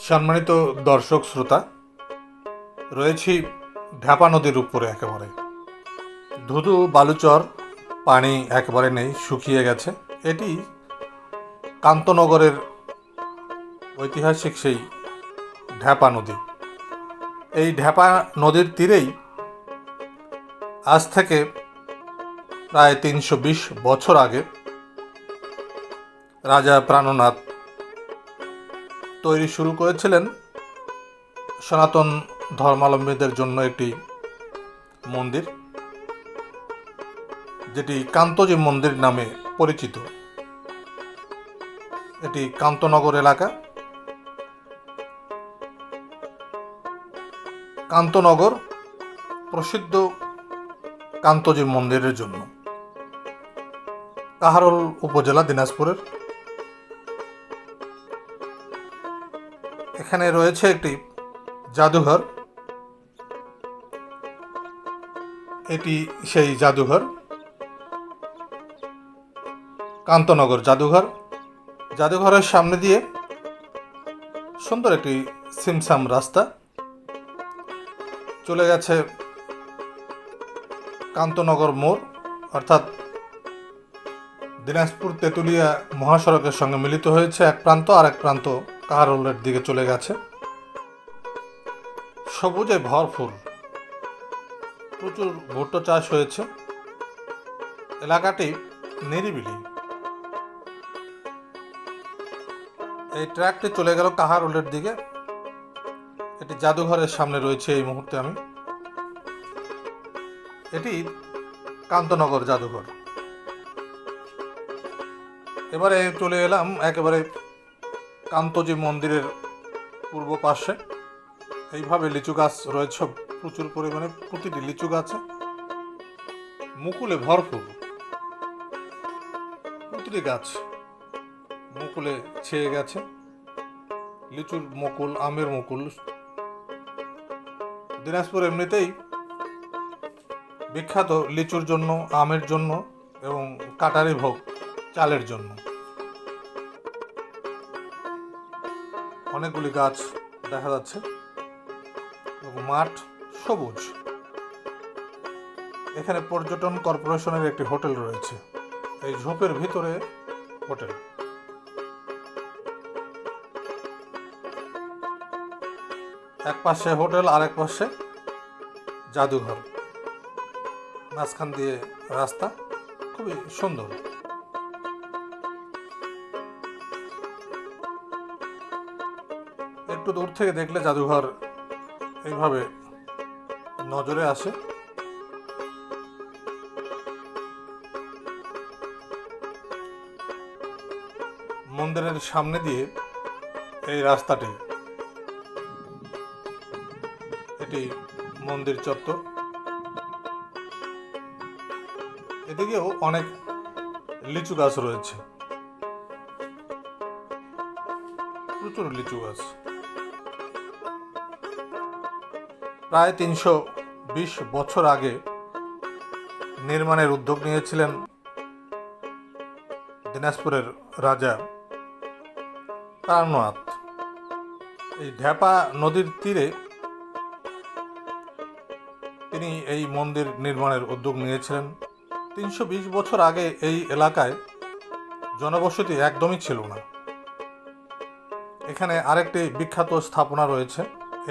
সম্মানিত দর্শক, শ্রোতা, রয়েছি ঢাপা নদীর উপরে একেবারে। ধুধু, বালুচর, পানি একেবারে নেই, শুকিয়ে গেছে। এটি কান্তনগরের ঐতিহাসিক সেই ঢ্যাপা নদী। এই ঢ্যাপা নদীর তীরেই আজ থেকে প্রায় তিনশো বিশ বছর আগে রাজা প্রাণনাথ তৈরি শুরু করেছিলেন সনাতন ধর্মাবলম্বীদের জন্য একটি মন্দির, যেটি কান্তজি মন্দির নামে পরিচিত। এটি কান্তনগর এলাকা। কান্তনগর প্রসিদ্ধ কান্তজি মন্দিরের জন্য। কাহারোল উপজেলা দিনাজপুরের। এখানে রয়েছে একটি জাদুঘর। এটি সেই জাদুঘর। কান্তনগর জাদুঘর। জাদুঘরের সামনে দিয়ে সুন্দর একটি সিমসাম রাস্তা চলে গেছে কান্তনগর মোড়, অর্থাৎ দিনাজপুর তেঁতুলিয়া মহাসড়কের সঙ্গে মিলিত হয়েছে এক প্রান্ত আর এক প্রান্ত কাহারোলের দিকে চলে গেছে। সবুজে ভরপুর প্রচুর ভুট্টো চাষ হয়েছে। এলাকাটি নিরিবিলি। এই ট্র্যাকটি চলে গেল কাহারোলের দিকে। এটি জাদুঘরের সামনে রয়েছে এই মুহূর্তে আমি। এটি কান্তনগর জাদুঘর। এবারে চলে এলাম একেবারে কান্তজি মন্দিরের পূর্ব পাশে, এইভাবে লিচু গাছ রয়েছে, প্রচুর পরিমাণে প্রতিটি লিচু গাছে। মুকুলে ভরপুর। প্রতিটি গাছ মুকুলে ছেয়ে গেছে। লিচুর মুকুল, আমের মুকুল। দিনাজপুর এমনিতেই বিখ্যাত লিচুর জন্য, আমের জন্য এবং কাটারি ভোগ, চালের জন্য। অনেকগুলি গাছ দেখা যাচ্ছে। এবং মাঠ সবুজ। এখানে পর্যটন কর্পোরেশনের একটি হোটেল রয়েছে। এই ঝোপের ভিতরে হোটেল। এক পাশে হোটেল আর এক পাশে জাদুঘর। মাঝখান দিয়ে রাস্তা। খুবই সুন্দর। একটু দূর থেকে দেখলে জাদুঘর এইভাবে নজরে আসে। মন্দিরের সামনে দিয়ে এই রাস্তাটি, এটি মন্দির চত্বর। এদিকেও অনেক লিচু গাছ রয়েছে। প্রচুর লিচু গাছ। প্রায় তিনশো বিশ বছর আগে নির্মাণের উদ্যোগ নিয়েছিলেন দিনাজপুরের রাজা প্রাণনাথ। এই ঢ্যাপা নদীর তীরে তিনি এই মন্দির নির্মাণের উদ্যোগ নিয়েছিলেন। তিনশো বিশ বছর আগে এই এলাকায় জনবসতি একদমই ছিল না। এখানে আরেকটি বিখ্যাত স্থাপনা রয়েছে।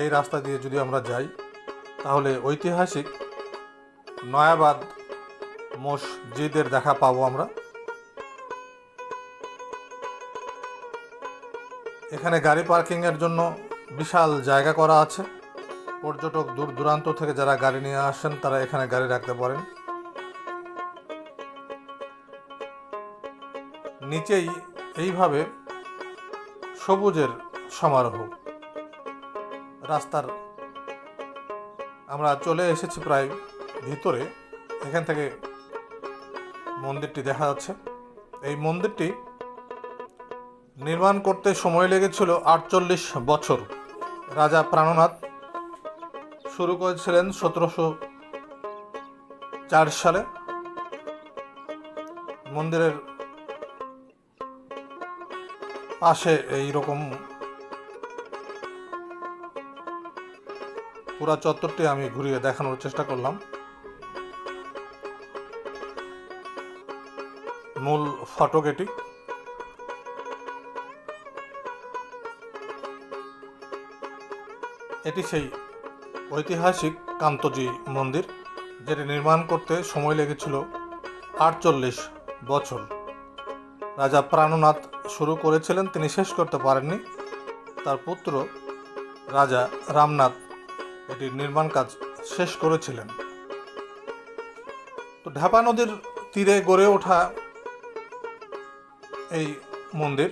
এই রাস্তা দিয়ে যদি আমরা যাই তাহলে ঐতিহাসিক নয়াবাদ মসজিদের দেখা পাবো আমরা। এখানে গাড়ি পার্কিংয়ের জন্য বিশাল জায়গা করা আছে। পর্যটক দূর দূরান্ত থেকে যারা গাড়ি নিয়ে আসেন, তারা এখানে গাড়ি রাখতে পারেন। নিচেই এইভাবে সবুজের সমারোহ। রাস্তার আমরা চলে এসেছি প্রায় ভিতরে। এখান থেকে মন্দিরটি দেখা যাচ্ছে। এই মন্দিরটি নির্মাণ করতে সময় লেগেছিল আটচল্লিশ বছর। রাজা প্রাণনাথ শুরু করেছিলেন সতেরোশো চার সালে। মন্দিরের পাশে এই পুরা চত্বরটি আমি ঘুরিয়ে দেখানোর চেষ্টা করলাম। মূল ফটক এটি এটি সেই ঐতিহাসিক কান্তজি মন্দির, যেটি নির্মাণ করতে সময় লেগেছিল আটচল্লিশ বছর। রাজা প্রাণনাথ শুরু করেছিলেন, তিনি শেষ করতে পারেননি। তার পুত্র রাজা রামনাথ এটির নির্মাণ কাজ শেষ করেছিলেন। তো ঢাপা নদীর তীরে গড়ে ওঠা এই মন্দির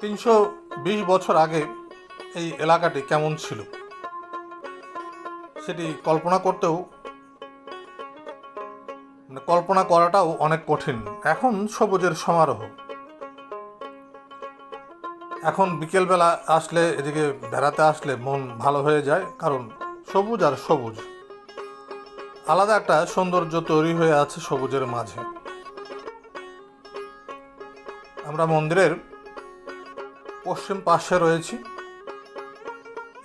তিনশো বিশ বছর আগে এই এলাকাটি কেমন ছিল? সেটি কল্পনা করতেও মানে কল্পনা করাটাও অনেক কঠিন। এখন সবুজের সমারোহ। এখন বিকেলবেলা আসলে এদিকে বেড়াতে আসলে মন ভালো হয়ে যায়, কারণ সবুজ আর সবুজ। আলাদা একটা সৌন্দর্য তৈরি হয়ে আছে সবুজের মাঝে। আমরা মন্দিরের পশ্চিম পাশে রয়েছি।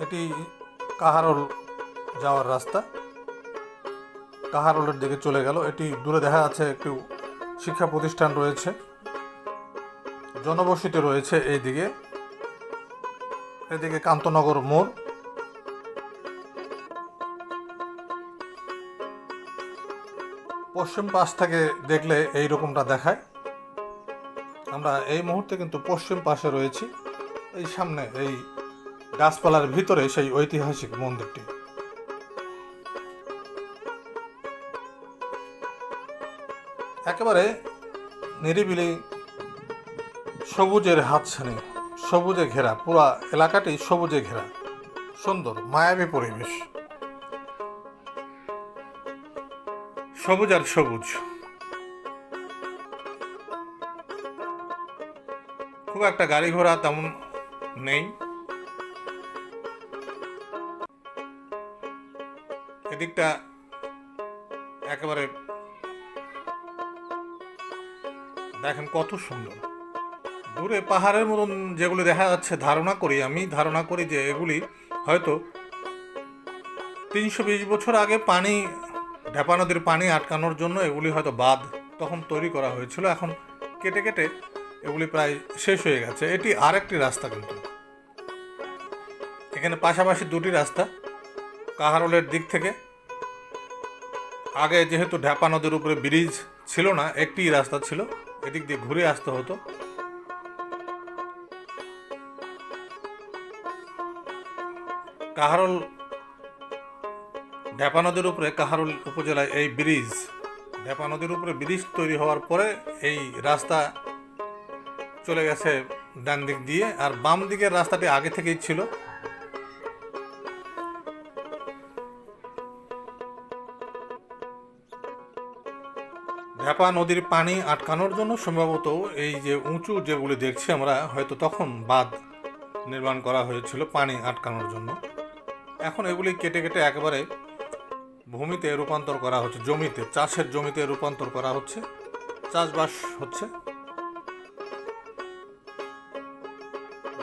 এটি কাহারোল যাওয়ার রাস্তা। কাহারোলের দিকে চলে গেল। এটি দূরে দেখা যাচ্ছে একটি শিক্ষা প্রতিষ্ঠান রয়েছে। জনবসতি রয়েছে এই দিকে এদিকে কান্তনগর মোড়। পশ্চিম পাশ থেকে দেখলে এই রকমটা দেখায়। আমরা এই মুহূর্তে কিন্তু পশ্চিম পাশে রয়েছি। এই সামনে এই গাছপালার ভিতরে সেই ঐতিহাসিক মন্দিরটি। একেবারে নিরিবিলি সবুজের হাতছানি। সবুজে ঘেরা, পুরা এলাকাটি সবুজে ঘেরা। সুন্দর, মায়াবী পরিবেশ। সবুজ আর সবুজ। খুব একটা গাড়ি ঘোড়া তেমন নেই। এদিকটা একেবারে দেখেন কত সুন্দর। দূরে পাহাড়ের মতন যেগুলি দেখা যাচ্ছে, ধারণা করি আমি, ধারণা করি যে এগুলি হয়তো তিনশো বিশ বছর আগে পানি ঢেপা নদীর পানি আটকানোর জন্য এগুলি হয়তো বাঁধ তখন তৈরি করা হয়েছিল। এখন কেটে কেটে এগুলি প্রায় শেষ হয়ে গেছে। এটি আরেকটি রাস্তা কিন্তু। এখানে পাশাপাশি দুটি রাস্তা কাহারোলের দিক থেকে। আগে যেহেতু ঢাপা নদীর উপরে ব্রিজ ছিল না, একটি রাস্তা ছিল। এদিক দিয়ে ঘুরে আসতে হতো। কাহারোল ঢাপা নদীর উপরে কাহারোল উপজেলায় এই ব্রিজ ঢাপা নদীর উপরে ব্রিজ তৈরি হওয়ার পরে এই রাস্তা চলে গেছে ডান দিক দিয়ে, আর বাম দিকের রাস্তাটি আগে থেকেই ছিল। ঢাপা নদীর পানি আটকানোর জন্য সম্ভবত এই যে উঁচু যেগুলি দেখছি আমরা, হয়তো তখন বাঁধ নির্মাণ করা হয়েছিল পানি আটকানোর জন্য। এখন এগুলি কেটে কেটে একেবারে ভূমিতে রূপান্তর করা হচ্ছে, জমিতে, চাষের জমিতে রূপান্তর করা হচ্ছে, চাষবাস হচ্ছে।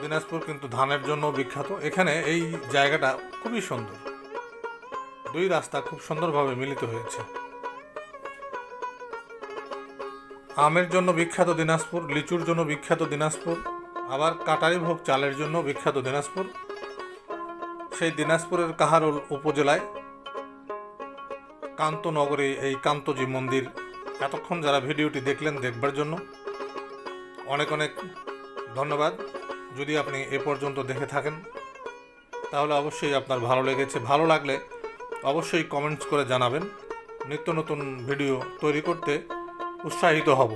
দিনাজপুর কিন্তু ধানের জন্য বিখ্যাত। এখানে এই জায়গাটা খুবই সুন্দর। দুই রাস্তা খুব সুন্দরভাবে মিলিত হয়েছে। আমের জন্য বিখ্যাত দিনাজপুর, লিচুর জন্য বিখ্যাত দিনাজপুর, আবার কাটারি ভোগ চালের জন্য বিখ্যাত দিনাজপুর। সেই দিনাজপুরের কাহারোল উপজেলায় কান্তনগরে এই কান্তজি মন্দির। এতক্ষণ যারা ভিডিওটি দেখলেন দেখবার জন্য অনেক অনেক ধন্যবাদ। যদি আপনি এ পর্যন্ত দেখে থাকেন, তাহলে অবশ্যই আপনার ভালো লেগেছে। ভালো লাগলে অবশ্যই কমেন্টস করে জানাবেন। নিত্য নতুন ভিডিও তৈরি করতে উৎসাহিত হব।